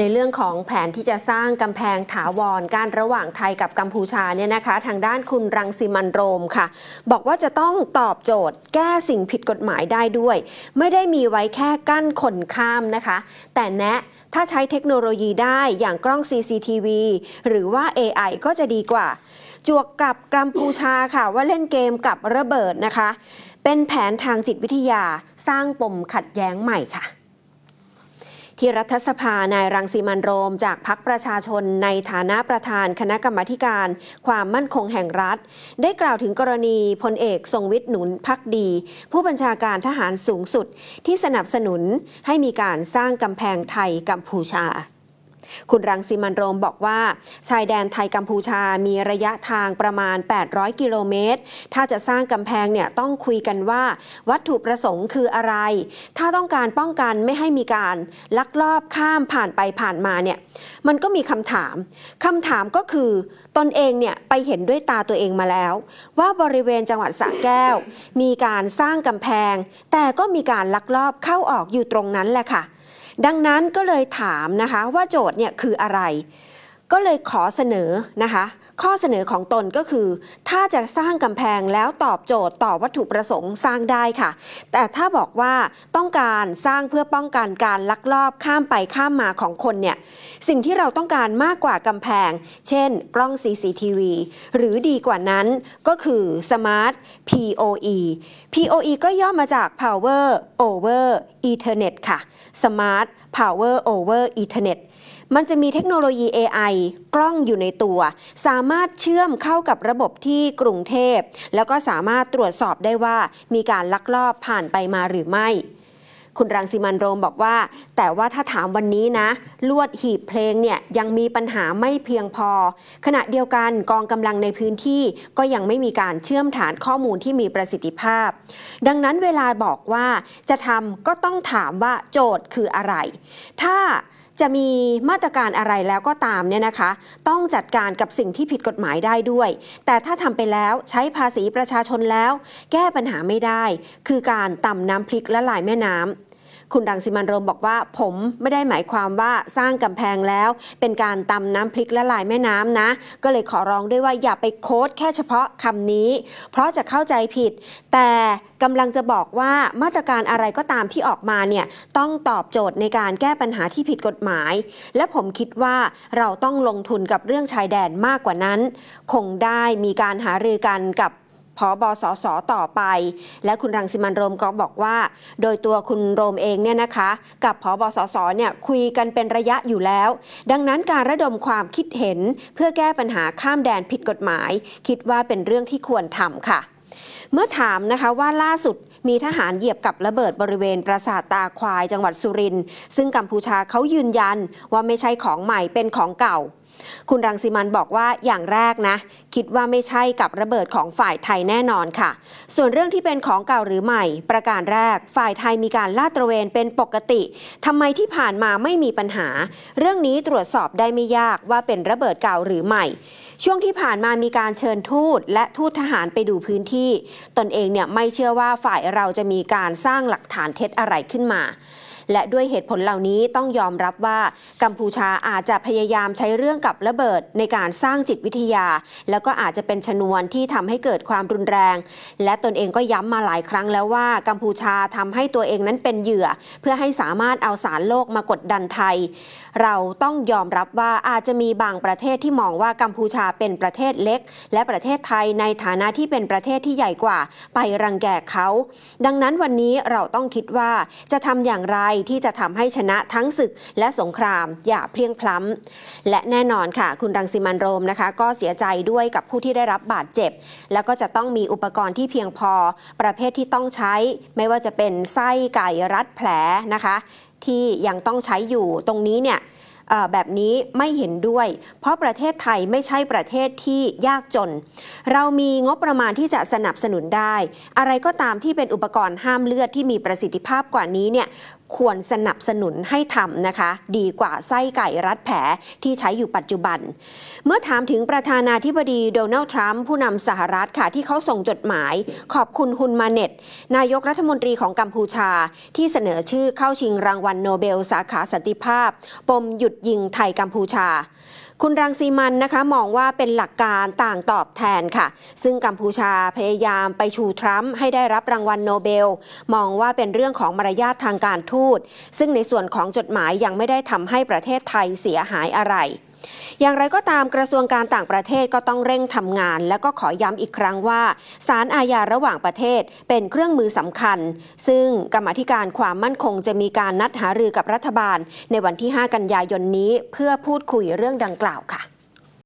ในเรื่องของแผนที่จะสร้างกำแพงถาวรการระหว่างไทยกับกัมพูชาเนี่ยนะคะ ทางด้านคุณรังสิมันโรมค่ะ บอกว่าจะต้องตอบโจทย์ แก้สิ่งผิดกฎหมายได้ด้วย ไม่ได้มีไว้แค่กั้นคนข้ามนะคะ แต่แนะถ้าใช้เทคโนโลยีได้อย่างกล้อง CCTV หรือว่า AI ก็จะดีกว่า จวกกับกัมพูชาค่ะว่าเล่นเกมกับระเบิดนะคะ เป็นแผนทางจิตวิทยาสร้างปมขัดแย้งใหม่ค่ะ ที่รัฐสภานายรังสีมันโรม จากพักประชาชนในฐานะประธานคณะกรรมาการ ความมั่นคงแห่งรัฐ ได้กล่าวถึงกรณีพลเอกทรงวิทย์หนุนพักดี ผู้บัญชาการทหารสูงสุด ที่สนับสนุนให้มีการสร้างกำแพงไทยกัมพูชา คุณรังสีมันโรมบอกว่า ชายแดนไทยกัมพูชามีระยะทางประมาณ 800 กิโลเมตร ถ้าจะสร้างกำแพงเนี่ยต้องคุยกันว่าวัตถุประสงค์คืออะไร ถ้าต้องการป้องกันไม่ให้มีการลักลอบข้ามผ่านไปผ่านมาเนี่ยมันก็มีคำถามคำถามก็คือตนเองเนี่ยไปเห็นด้วยตาตัวเองมาแล้ว ว่าบริเวณจังหวัดสระแก้ว มีการสร้างกำแพง แต่ก็มีการลักลอบเข้าออกอยู่ตรงนั้นแหละค่ะดังนั้นก็เลยถามนะคะว่าโจทย์เนี่ยคืออะไร ก็เลยขอเสนอนะคะ ข้อเสนอของตนก็คือ ถ้าจะสร้างกำแพงแล้วตอบโจทย์ต่อวัตถุประสงค์สร้างได้ค่ะ แต่ถ้าบอกว่าต้องการสร้างเพื่อป้องกันการลักลอบข้ามไปข้ามมาของคนเนี่ยสิ่งที่เราต้องการมากกว่ากำแพง เช่น กล้อง CCTV หรือดีกว่านั้นก็คือ Smart PoE PoE ก็ย่อมาจาก Power over Ethernet ค่ะ Smart Power over Ethernet มันจะมีเทคโนโลยี AI กล้องอยู่ในตัว สามารถเชื่อมเข้ากับระบบที่กรุงเทพ แล้วก็สามารถตรวจสอบได้ว่ามีการลักลอบผ่านไปมาหรือไม่ คุณรังสิมันโรมบอกว่า แต่ว่าถ้าถามวันนี้นะ ลวดหีบเพลงเนี่ยยังมีปัญหาไม่เพียงพอ ขณะเดียวกันกองกำลังในพื้นที่ก็ยังไม่มีการเชื่อมฐานข้อมูลที่มีประสิทธิภาพ ดังนั้นเวลาบอกว่าจะทำก็ต้องถามว่าโจทย์คืออะไร ถ้า จะมีมาตรการอะไรแล้วก็ตามเนี่ยนะคะ ต้องจัดการกับสิ่งที่ผิดกฎหมายได้ด้วย แต่ถ้าทำไปแล้วใช้ภาษีประชาชนแล้ว แก้ปัญหาไม่ได้ คือการต่ำน้ำพริกและลายแม่น้ำ คุณรังสิมันโรมบอกว่า ผมไม่ได้หมายความว่าสร้างกำแพงแล้ว เป็นการตำน้ำพริกละลายแม่น้ำนะ ก็เลยขอร้องด้วยว่าอย่าไปโค้ดแค่เฉพาะคำนี้ เพราะจะเข้าใจผิด แต่กำลังจะบอกว่ามาตรการอะไรก็ตามที่ออกมาเนี่ยต้องตอบโจทย์ในการแก้ปัญหาที่ผิดกฎหมาย และผมคิดว่าเราต้องลงทุนกับเรื่องชายแดนมากกว่านั้น คงได้มีการหารือกันกับ พอบสสต่อไป และคุณรังสิมันโรมก็บอกว่า โดยตัวคุณโรมเองเนี่ยนะคะ กับพอบสสเนี่ยคุยกันเป็นระยะอยู่แล้ว ดังนั้นการระดมความคิดเห็นเพื่อแก้ปัญหาข้ามแดนผิดกฎหมาย คิดว่าเป็นเรื่องที่ควรทำค่ะ เมื่อถามนะคะว่าล่าสุดมีทหารเหยียบกับระเบิดบริเวณปราสาทตาควายจังหวัดสุรินทร์ซึ่งกัมพูชาเขายืนยันว่าไม่ใช่ของใหม่เป็นของเก่า คุณรังสิมันบอกว่าอย่างแรกนะ คิดว่าไม่ใช่กับระเบิดของฝ่ายไทยแน่นอนค่ะ ส่วนเรื่องที่เป็นของเก่าหรือใหม่ ประการแรก ฝ่ายไทยมีการลาดตระเวนเป็นปกติทำไมที่ผ่านมาไม่มีปัญหา เรื่องนี้ตรวจสอบได้ไม่ยากว่าเป็นระเบิดเก่าหรือใหม่ ช่วงที่ผ่านมามีการเชิญทูตและทูตทหารไปดูพื้นที่ ตนเองเนี่ยไม่เชื่อว่าฝ่ายเราจะมีการสร้างหลักฐานเท็จอะไรขึ้นมา และด้วยเหตุผลเหล่านี้ต้องยอมรับว่ากัมพูชาอาจจะพยายามใช้เรื่องกับระเบิดในการสร้างจิตวิทยา แล้วก็อาจจะเป็นชนวนที่ทำให้เกิดความรุนแรง และตนเองก็ย้ำมาหลายครั้งแล้วว่ากัมพูชาทำให้ตัวเองนั้นเป็นเหยื่อ เพื่อให้สามารถเอาสารโลกมากดดันไทย เราต้องยอมรับว่าอาจจะมีบางประเทศที่มองว่ากัมพูชาเป็นประเทศเล็ก และประเทศไทยในฐานะที่เป็นประเทศที่ใหญ่กว่า ไปรังแกเขา ดังนั้นวันนี้เราต้องคิดว่าจะทำอย่างไรที่จะทำให้ชนะทั้งศึกและสงครามอย่าเพียงพล้ำและแน่นอนค่ะ คุณรังสิมันโรมนะคะ ก็เสียใจด้วยกับผู้ที่ได้รับบาดเจ็บ แล้วก็จะต้องมีอุปกรณ์ที่เพียงพอ ประเภทที่ต้องใช้ ไม่ว่าจะเป็นไส้ไก่รัดแผลนะคะ ที่ยังต้องใช้อยู่ตรงนี้เนี่ยแบบนี้ไม่เห็นด้วย เพราะประเทศไทยไม่ใช่ประเทศที่ยากจน เรามีงบประมาณที่จะสนับสนุนได้ อะไรก็ตามที่เป็นอุปกรณ์ห้ามเลือดที่มีประสิทธิภาพกว่านี้เนี่ย ควรสนับสนุนให้ทำนะคะ ดีกว่าไส้ไก่รัดแผลที่ใช้อยู่ปัจจุบัน เมื่อถามถึงประธานาธิบดีโดนัลด์ทรัมป์ผู้นำสหรัฐค่ะที่เขาส่งจดหมาย ขอบคุณฮุนมาเน็ต นายกรัฐมนตรีของกัมพูชา ที่เสนอชื่อเข้าชิงรางวัลโนเบลสาขาสันติภาพ ปมหยุดยิงไทยกัมพูชา คุณรังสีมันนะคะมองว่าเป็นหลักการต่างตอบแทนค่ะ ซึ่งกัมพูชาพยายามไปชูทรัมป์ให้ได้รับรางวัลโนเบล มองว่าเป็นเรื่องของมารยาททางการทูต ซึ่งในส่วนของจดหมายยังไม่ได้ทำให้ประเทศไทยเสียหายอะไร อย่างไรก็ตามกระทรวงการต่างประเทศก็ต้องเร่งทำงาน และก็ขอย้ำอีกครั้งว่าศาลอาญาระหว่างประเทศเป็นเครื่องมือสำคัญ ซึ่งกรรมธิการความมั่นคงจะมีการนัดหารือกับรัฐบาล ในวันที่ 5 กันยายนนี้ เพื่อพูดคุยเรื่องดังกล่าวค่ะ